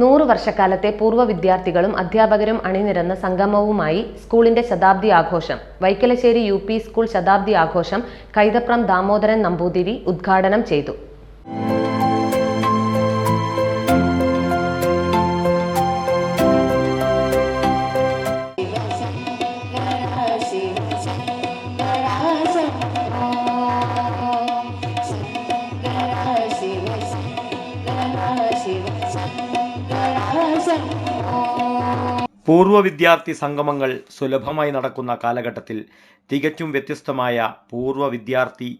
നൂറ് വർഷക്കാലത്തെ പൂർവ വിദ്യാർത്ഥികളും അധ്യാപകരും അണിനിരന്ന സംഗമവുമായി സ്കൂളിന്റെ ശതാബ്ദി ആഘോഷം. വൈക്കലശ്ശേരി യു സ്കൂൾ ശതാബ്ദി ആഘോഷം കൈതപ്രം ദാമോദരൻ നമ്പൂതിരി ഉദ്ഘാടനം ചെയ്തു. പൂർവ വിദ്യാർത്ഥി സംഗമങ്ങൾ സുലഭമായി നടക്കുന്ന കാലഘട്ടത്തിൽ തികച്ചും വ്യത്യസ്തമായ പൂർവ വിദ്യാർത്ഥി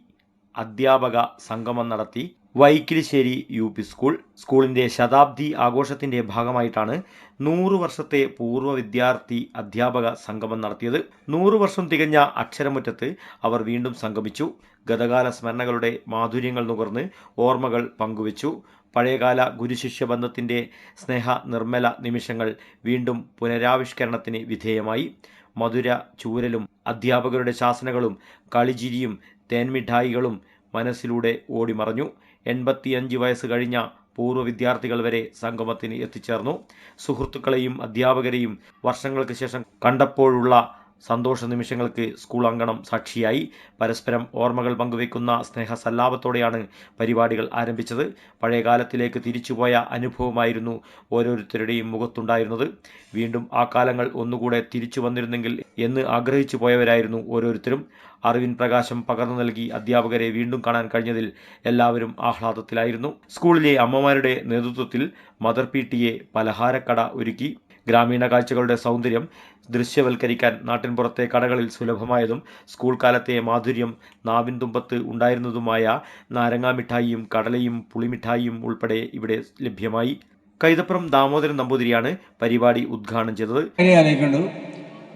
അധ്യാപക സംഗമം നടത്തി വൈക്കിലിശ്ശേരി യു പി സ്കൂൾ. സ്കൂളിന്റെ ശതാബ്ദി ആഘോഷത്തിന്റെ ഭാഗമായിട്ടാണ് നൂറ് വർഷത്തെ പൂർവ വിദ്യാർത്ഥി അധ്യാപക സംഗമം നടത്തിയത്. നൂറ് വർഷം തികഞ്ഞ അക്ഷരമുറ്റത്ത് അവർ വീണ്ടും സംഗമിച്ചു. ഗതകാല സ്മരണകളുടെ മാധുര്യങ്ങൾ നുകർന്ന് ഓർമ്മകൾ പങ്കുവച്ചു. പഴയകാല ഗുരുശിഷ്യ ബന്ധത്തിന്റെ സ്നേഹ നിർമ്മല നിമിഷങ്ങൾ വീണ്ടും പുനരാവിഷ്കരണത്തിന് വിധേയമായി. മധുര ചൂരലും അധ്യാപകരുടെ ശാസനകളും കളിചിരിയും തേൻമിഠായികളും മനസ്സിലൂടെ ഓടിമറഞ്ഞു. എൺപത്തിയഞ്ച് വയസ്സ് കഴിഞ്ഞ പൂർവ വിദ്യാർത്ഥികൾ വരെ സംഗമത്തിന് എത്തിച്ചേർന്നു. സുഹൃത്തുക്കളെയും അധ്യാപകരെയും വർഷങ്ങൾക്ക് ശേഷം കണ്ടപ്പോഴുള്ള സന്തോഷ നിമിഷങ്ങൾക്ക് സ്കൂൾ അങ്കണം സാക്ഷിയായി. പരസ്പരം ഓർമ്മകൾ പങ്കുവയ്ക്കുന്ന സ്നേഹസല്ലാപത്തോടെയാണ് പരിപാടികൾ ആരംഭിച്ചത്. പഴയകാലത്തിലേക്ക് തിരിച്ചുപോയ അനുഭവമായിരുന്നു ഓരോരുത്തരുടെയും മുഖത്തുണ്ടായിരുന്നത്. വീണ്ടും ആ കാലങ്ങൾ ഒന്നുകൂടെ തിരിച്ചു വന്നിരുന്നെങ്കിൽ എന്ന് ആഗ്രഹിച്ചു പോയവരായിരുന്നു ഓരോരുത്തരും. അറിവിൻ പ്രകാശം പകർന്നു നൽകി അധ്യാപകരെ വീണ്ടും കാണാൻ കഴിഞ്ഞതിൽ എല്ലാവരും ആഹ്ലാദത്തിലായിരുന്നു. സ്കൂളിലെ അമ്മമാരുടെ നേതൃത്വത്തിൽ മദർ പി ടി എ പലഹാരക്കട ഒരുക്കി. ഗ്രാമീണ കാഴ്ചകളുടെ സൗന്ദര്യം ദൃശ്യവൽക്കരിക്കാൻ നാട്ടിൻപുറത്തെ കടകളിൽ സുലഭമായതും സ്കൂൾ കാലത്തെ മാധുര്യം നാവിൻ തുമ്പത്ത് ഉണ്ടായിരുന്നതുമായ നാരങ്ങാ മിഠായിയും കടലയും പുളിമിഠായിയും ഉൾപ്പെടെ ഇവിടെ ലഭ്യമായി. കൈതപ്പുറം ദാമോദരൻ നമ്പൂതിരിയാണ് പരിപാടി ഉദ്ഘാടനം ചെയ്തത്.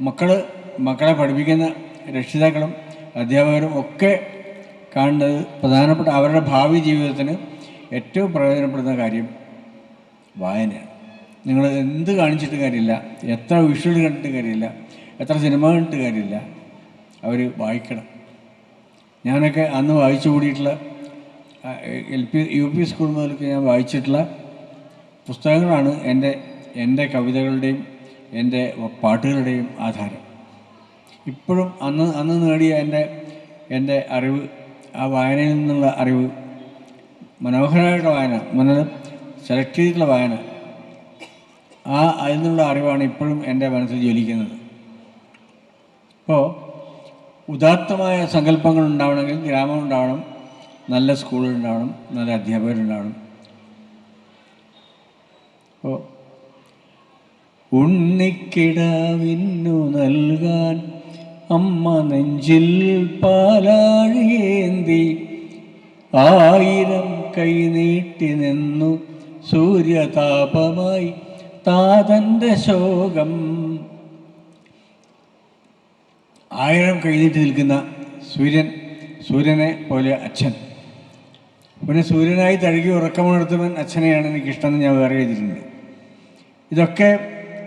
മക്കൾ മക്കളെ പഠിപ്പിക്കുന്ന രക്ഷിതാക്കളും അധ്യാപകരും ഒക്കെ കാണുന്നത് പ്രധാനപ്പെട്ട അവരുടെ ഭാവി ജീവിതത്തിന് ഏറ്റവും പ്രയോജനപ്പെടുന്ന കാര്യം വായനയാണ്. നിങ്ങൾ എന്ത് കാണിച്ചിട്ട് കാര്യമില്ല. എത്ര വിഷ്വൽ കണ്ടിട്ട് കാര്യമില്ല. എത്ര സിനിമ കണ്ടിട്ട് കാര്യമില്ല. അവർ വായിക്കണം. ഞാനൊക്കെ അന്ന് വായിച്ചു കൂടിയിട്ടുള്ള L P U P school മുതലൊക്കെ ഞാൻ വായിച്ചിട്ടുള്ള പുസ്തകങ്ങളാണ് എന്റെ എന്റെ കവിതകളുടെയും എന്റെ പാട്ടുകളുടെയും ആധാരം. ഇപ്പോഴും അന്ന് അന്ന് നേടിയ എന്റെ എന്റെ അറിവ് ആ വായനയിൽ നിന്നുള്ള അറിവ് മനോഹരമായിട്ടുള്ള വായന മുന്നിൽ സെലക്ട് ചെയ്തിട്ടുള്ള വായന ആ അതിൽ നിന്നുള്ള അറിവാണ് ഇപ്പോഴും എന്റെ മനസ്സിൽ ജ്വലിക്കുന്നത്. അപ്പോൾ ഉദാത്തമായ സങ്കല്പങ്ങൾ ഉണ്ടാവണമെങ്കിൽ ഗ്രാമം ഉണ്ടാവണം നല്ല സ്കൂളുകൾ ഉണ്ടാവണം നല്ല അധ്യാപകരുണ്ടാവണം അപ്പോൾ ഉണ്ണിക്കിടാവിന്നു നൽകാൻ അമ്മ നെഞ്ചിൽ പാലാഴിയേന്തി ആയിരം കൈ നീട്ടി നിന്നു സൂര്യതാപമായി താതന്റെ ശോകം. ആയിരം കഴിഞ്ഞിട്ട് നിൽക്കുന്ന സൂര്യൻ സൂര്യനെ പോലെ അച്ഛൻ. പിന്നെ സൂര്യനായി തഴുകി ഉറക്കമുണർത്തുവൻ അച്ഛനെയാണ് എനിക്കിഷ്ടമെന്ന് ഞാൻ വേറെ എഴുതിയിട്ടുണ്ട്. ഇതൊക്കെ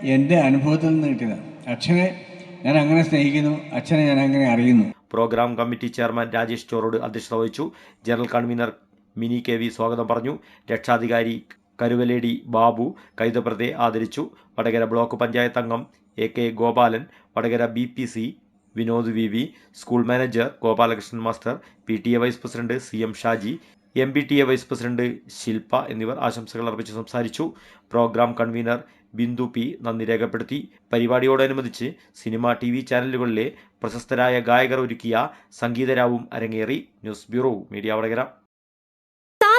എന്റെ അനുഭവത്തിൽ നിന്ന് കിട്ടിയതാണ്. അച്ഛനെ ഞാൻ അങ്ങനെ സ്നേഹിക്കുന്നു അച്ഛനെ ഞാൻ അങ്ങനെ അറിയുന്നു. Programme committee chairman Rajesh Chorode അധ്യക്ഷത വഹിച്ചു. General convener Mini K V സ്വാഗതം പറഞ്ഞു. രക്ഷാധികാരി കരുവലേടി ബാബു കൈതപ്രതെ ആദരിച്ചു. വടകര ബ്ലോക്ക് പഞ്ചായത്ത് അംഗം A K Gopalan. Vadakara B P C Vinod V V. School manager Gopalakrishnan master. P T A vice president C M Shaji. M B T A vice president Shilpa എന്നിവർ ആശംസകൾ അർപ്പിച്ച് സംസാരിച്ചു. Programme convener Bindu P നന്ദി രേഖപ്പെടുത്തി. പരിപാടിയോടനുബന്ധിച്ച് cinema T V ചാനലുകളിലെ പ്രശസ്തരായ ഗായകർ ഒരുക്കിയ സംഗീതരാവും അരങ്ങേറി. News bureau media Vadakara.